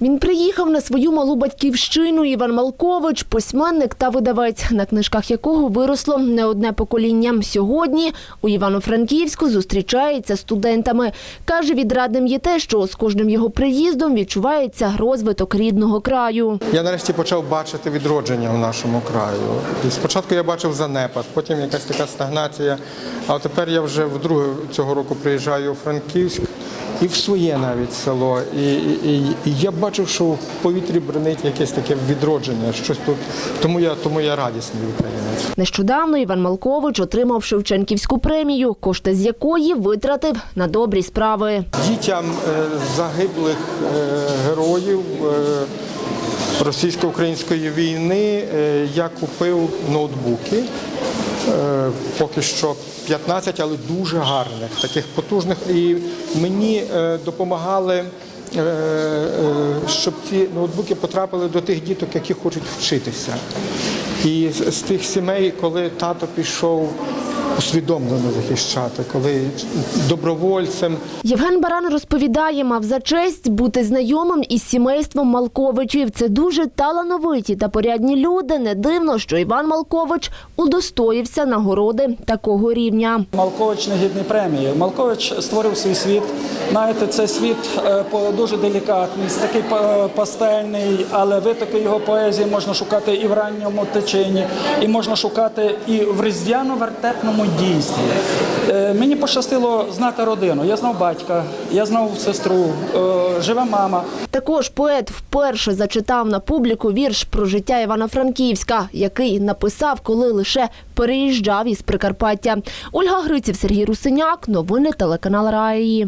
Він приїхав на свою малу батьківщину. Іван Малкович, письменник та видавець, на книжках якого виросло не одне покоління. Сьогодні у Івано-Франківську зустрічається з студентами. Каже, відрадним є те, що з кожним його приїздом відчувається розвиток рідного краю. Я нарешті почав бачити відродження в нашому краю. Спочатку я бачив занепад, потім якась така стагнація. А тепер я вже вдруге цього року приїжджаю у Франківськ і в своє навіть село. І, і, і, я бачив, що в повітрі бренить якесь таке відродження. Щось тут. Тому я, тому я радісний українець. Нещодавно Іван Малкович отримав Шевченківську премію, кошти з якої витратив на добрі справи. Дітям е, загиблих е, героїв е, російсько-української війни я купив ноутбуки. Е, Поки що 15, але дуже гарних, таких потужних. І мені е, допомагали, е, щоб ці ноутбуки потрапили до тих діток, які хочуть вчитися. І з тих сімей, коли тато пішов усвідомлено захищати, коли добровольцем Євген Баран розповідає, мав за честь бути знайомим із сімейством Малковичів. Це дуже талановиті та порядні люди. Не дивно, що Іван Малкович удостоївся нагороди такого рівня. Малкович не гідний премії. Малкович створив свій світ. Знаєте, це світ е, по- дуже делікатний, такий пастельний, але витоки його поезії можна шукати і в ранньому течені, і можна шукати і в різдвяно-вертепному дійстві. Е, Мені пощастило знати родину. Я знав батька, я знав сестру, е, живе мама. Також поет вперше зачитав на публіку вірш про життя Івана-Франківська, який написав, коли лише переїжджав із Прикарпаття. Ольга Гриців, Сергій Русиняк. Новини телеканал Раї.